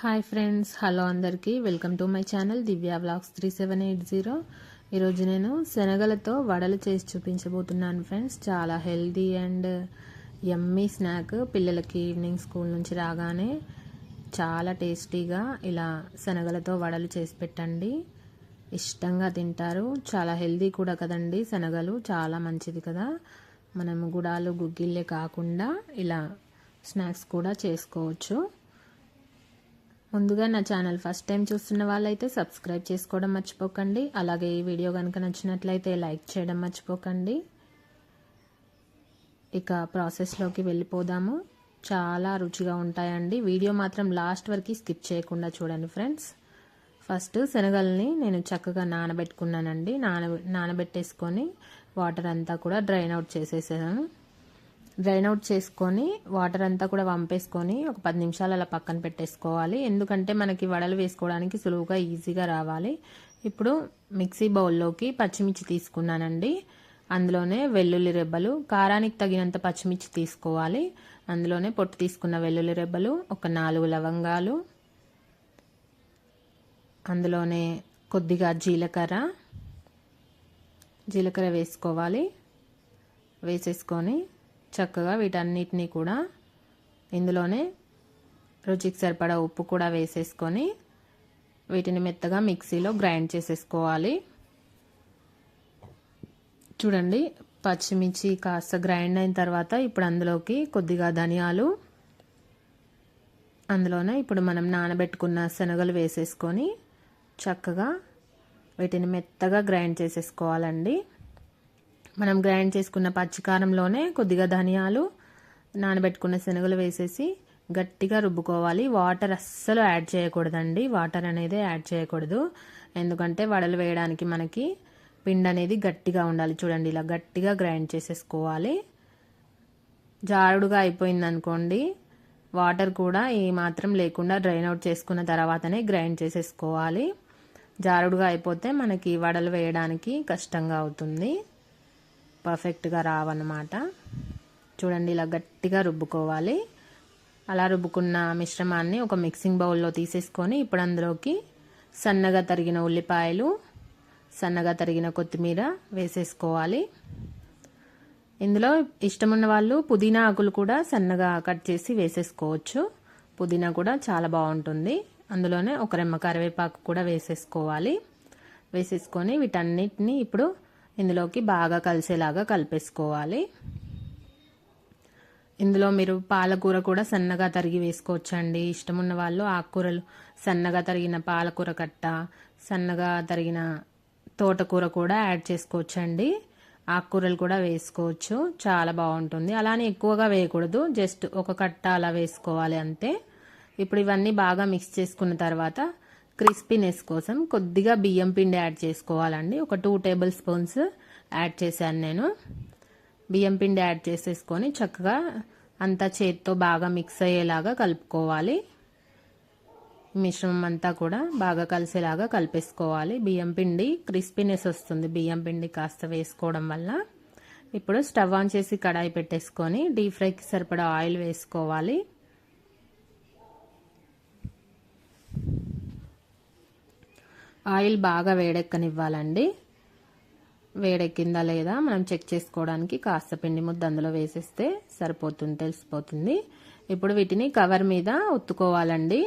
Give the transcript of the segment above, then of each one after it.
Hi friends hello అందరికీ. Welcome to my channel Divya blogs three seven eight zero. ఈరోజు నేను శనగలతో వడలు చేసి చూపించబోతున్నాను ఫ్రెండ్స్. చాలా హెల్దీ అండ్ యమ్మీ స్నాక్. పిల్లలకి ఈవినింగ్ స్కూల్ నుంచి రాగానే చాలా టేస్టీగా ఇలా శనగలతో వడలు చేసి పెట్టండి. ఇష్టంగా తింటారు. చాలా హెల్దీ కూడా కదండి శనగలు. చాలా మంచిది కదా. మనం గుడాలు గుగ్గిళ్ళే కాకుండా ఇలా స్నాక్స్ కూడా చేసుకోవచ్చు. ముందుగా నా ఛానల్ ఫస్ట్ టైం చూస్తున్న వాళ్ళైతే సబ్స్క్రైబ్ చేసుకోవడం మర్చిపోకండి. అలాగే ఈ వీడియో కనుక నచ్చినట్లయితే లైక్ చేయడం మర్చిపోకండి. ఇక ప్రాసెస్లోకి వెళ్ళిపోదాము. చాలా రుచిగా ఉంటాయండి. వీడియో మాత్రం లాస్ట్ వరకు స్కిప్ చేయకుండా చూడండి ఫ్రెండ్స్. ఫస్ట్ శనగల్ని నేను చక్కగా నానబెట్టుకున్నానండి. నాన నానబెట్టేసుకొని వాటర్ అంతా కూడా డ్రైన్ అవుట్ చేసేసాను. డ్రైన్ అవుట్ చేసుకొని వాటర్ అంతా కూడా వంపేసుకొని ఒక పది నిమిషాలు అలా పక్కన పెట్టేసుకోవాలి. ఎందుకంటే మనకి వడలు వేసుకోవడానికి సులువుగా ఈజీగా రావాలి. ఇప్పుడు మిక్సీ బౌల్లోకి పచ్చిమిర్చి తీసుకున్నానండి. అందులోనే వెల్లుల్లి రెబ్బలు కారానికి తగినంత పచ్చిమిర్చి తీసుకోవాలి. అందులోనే పొట్టు తీసుకున్న వెల్లుల్లి రెబ్బలు ఒక నాలుగు లవంగాలు అందులోనే కొద్దిగా జీలకర్ర. జీలకర్ర వేసుకోవాలి. వేసేసుకొని చక్కగా వీటన్నిటినీ కూడా ఇందులోనే రుచికి సరిపడా ఉప్పు కూడా వేసేసుకొని వీటిని మెత్తగా మిక్సీలో గ్రైండ్ చేసేసుకోవాలి. చూడండి పచ్చిమిర్చి కాస్త గ్రైండ్ అయిన తర్వాత ఇప్పుడు అందులోకి కొద్దిగా ధనియాలు అందులోనే ఇప్పుడు మనం నానబెట్టుకున్న శనగలు వేసేసుకొని చక్కగా వీటిని మెత్తగా గ్రైండ్ చేసేసుకోవాలండి. మనం గ్రైండ్ చేసుకున్న పచ్చికారంలోనే కొద్దిగా ధనియాలు నానబెట్టుకున్న శనగలు వేసేసి గట్టిగా రుబ్బుకోవాలి. వాటర్ అస్సలు యాడ్ చేయకూడదండి. వాటర్ అనేది యాడ్ చేయకూడదు. ఎందుకంటే వడలు వేయడానికి మనకి పిండి అనేది గట్టిగా ఉండాలి. చూడండి ఇలా గట్టిగా గ్రైండ్ చేసేసుకోవాలి. జారుడుగా అయిపోయింది అనుకోండి వాటర్ కూడా ఏ మాత్రం లేకుండా డ్రైన్ అవుట్ చేసుకున్న తర్వాతనే గ్రైండ్ చేసేసుకోవాలి. జారుడుగా అయిపోతే మనకి వడలు వేయడానికి కష్టంగా అవుతుంది. పర్ఫెక్ట్గా రావన్నమాట. చూడండి ఇలా గట్టిగా రుబ్బుకోవాలి. అలా రుబ్బుకున్న మిశ్రమాన్ని ఒక మిక్సింగ్ బౌల్లో తీసేసుకొని ఇప్పుడు అందులోకి సన్నగా తరిగిన ఉల్లిపాయలు సన్నగా తరిగిన కొత్తిమీర వేసేసుకోవాలి. ఇందులో ఇష్టమున్న వాళ్ళు పుదీనా ఆకులు కూడా సన్నగా కట్ చేసి వేసేసుకోవచ్చు. పుదీనా కూడా చాలా బాగుంటుంది. అందులోనే ఒక రెమ్మ కరివేపాకు కూడా వేసేసుకోవాలి. వేసేసుకొని వీటన్నిటిని ఇప్పుడు ఇందులోకి బాగా కలిసేలాగా కలిపేసుకోవాలి. ఇందులో మీరు పాలకూర కూడా సన్నగా తరిగి వేసుకోవచ్చండి. ఇష్టం ఉన్న వాళ్ళు ఆకుకూరలు సన్నగా తరిగిన పాలకూర కట్ట సన్నగా తరిగిన తోటకూర కూడా యాడ్ చేసుకోవచ్చండి. ఆకుకూరలు కూడా వేసుకోవచ్చు. చాలా బాగుంటుంది. అలానే ఎక్కువగా వేయకూడదు. జస్ట్ ఒక కట్ట అలా వేసుకోవాలి అంతే. ఇప్పుడు ఇవన్నీ బాగా మిక్స్ చేసుకున్న తర్వాత క్రిస్పీనెస్ కోసం కొద్దిగా బియ్యం పిండి యాడ్ చేసుకోవాలండి. ఒక టూ టేబుల్ స్పూన్స్ యాడ్ చేశాను నేను. బియ్యం పిండి యాడ్ చేసేసుకొని చక్కగా అంతా చేత్తో బాగా మిక్స్ అయ్యేలాగా కలుపుకోవాలి. మిశ్రమం అంతా కూడా బాగా కలిసేలాగా కలిపేసుకోవాలి. బియ్యం పిండి క్రిస్పీనెస్ వస్తుంది. బియ్యం పిండి కాస్త వేసుకోవడం వల్ల. ఇప్పుడు స్టవ్ ఆన్ చేసి కడాయి పెట్టేసుకొని డీప్ ఫ్రైకి సరిపడా ఆయిల్ వేసుకోవాలి. ఆయిల్ బాగా వేడెక్కనివ్వాలండి. వేడెక్కిందా లేదా మనం చెక్ చేసుకోవడానికి కాస్త పిండి ముద్ద అందులో వేసేస్తే సరిపోతుంది తెలిసిపోతుంది. ఇప్పుడు వీటిని కవర్ మీద ఒత్తుకోవాలండి.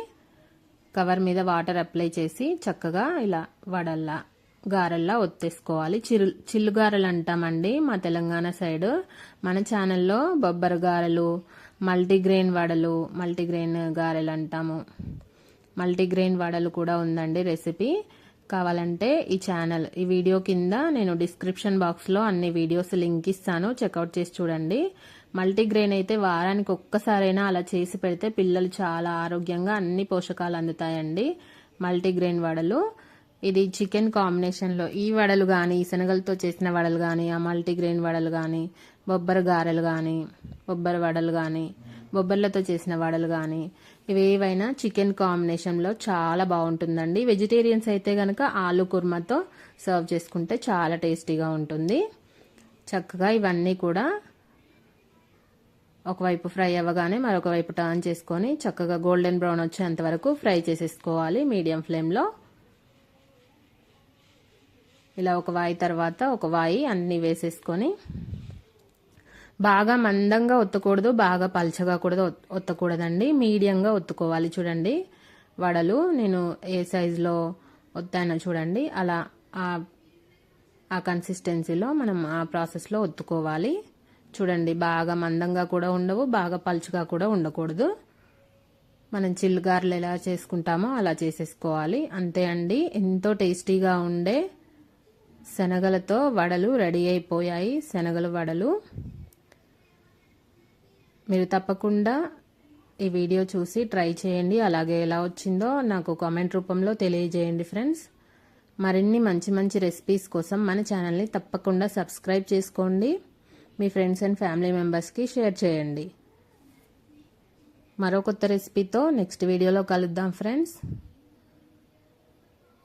కవర్ మీద వాటర్ అప్లై చేసి చక్కగా ఇలా వడల్లా గారెల్లా ఒత్తేసుకోవాలి. చిరు చిల్లు గారెలు అంటామండి మా తెలంగాణ సైడ్. మన ఛానల్లో బొబ్బరు గారెలు మల్టీగ్రెయిన్ వడలు మల్టీగ్రెయిన్ గారెలు అంటాము. మల్టీగ్రెయిన్ వడలు కూడా ఉందండి రెసిపీ. కావాలంటే ఈ ఛానల్ ఈ వీడియో కింద నేను డిస్క్రిప్షన్ బాక్స్లో అన్ని వీడియోస్ లింక్ ఇస్తాను. చెక్అవుట్ చేసి చూడండి. మల్టీగ్రెయిన్ అయితే వారానికి ఒక్కసారైనా అలా చేసి పెడితే పిల్లలు చాలా ఆరోగ్యంగా అన్ని పోషకాలు అందుతాయండి. మల్టీగ్రెయిన్ వడలు. ఇది చికెన్ కాంబినేషన్లో ఈ వడలు కానీ శనగలతో చేసిన వడలు కానీ ఆ మల్టీగ్రెయిన్ వడలు కానీ బొబ్బరి గారెలు కానీ బొబ్బరి వడలు కానీ బొబ్బర్లతో చేసిన వడలు కానీ ఇవేవైనా చికెన్ కాంబినేషన్లో చాలా బాగుంటుందండి. వెజిటేరియన్స్ అయితే కనుక ఆలు కుర్మాతో సర్వ్ చేసుకుంటే చాలా టేస్టీగా ఉంటుంది. చక్కగా ఇవన్నీ కూడా ఒకవైపు ఫ్రై అవ్వగానే మరొక వైపు టర్న్ చేసుకొని చక్కగా గోల్డెన్ బ్రౌన్ వచ్చేంత వరకు ఫ్రై చేసేసుకోవాలి మీడియం ఫ్లేమ్లో ఇలా ఒక వాయి తర్వాత ఒక వాయి అన్నీ వేసేసుకొని బాగా మందంగా ఒత్తకూడదు బాగా పలచగా కూడా ఒత్తకూడదండి. మీడియంగా ఒత్తుకోవాలి చూడండి. వడలు నేను ఏ సైజులో ఒత్తానో చూడండి. అలా ఆ కన్సిస్టెన్సీలో మనం ఆ ప్రాసెస్లో ఒత్తుకోవాలి. చూడండి బాగా మందంగా కూడా ఉండవు బాగా పలుచుగా కూడా ఉండకూడదు. మనం చిల్లుగారులు ఎలా చేసుకుంటామో అలా చేసేసుకోవాలి. అంతే అండి. ఎంతో టేస్టీగా ఉండే శనగలతో వడలు రెడీ అయిపోయాయి. శనగలు వడలు మీరు తప్పకుండా ఈ వీడియో చూసి ట్రై చేయండి. అలాగే ఎలా వచ్చిందో నాకు కామెంట్ రూపంలో తెలియజేయండి ఫ్రెండ్స్. మరిన్ని మంచి మంచి రెసిపీస్ కోసం మన ఛానల్ని తప్పకుండా సబ్స్క్రైబ్ చేసుకోండి. మీ ఫ్రెండ్స్ అండ్ ఫ్యామిలీ మెంబర్స్కి షేర్ చేయండి. మరో కొత్త రెసిపీతో నెక్స్ట్ వీడియోలో కలుద్దాం ఫ్రెండ్స్.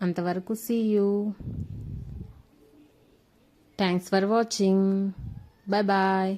అంతవరకు see you thanks for watching bye bye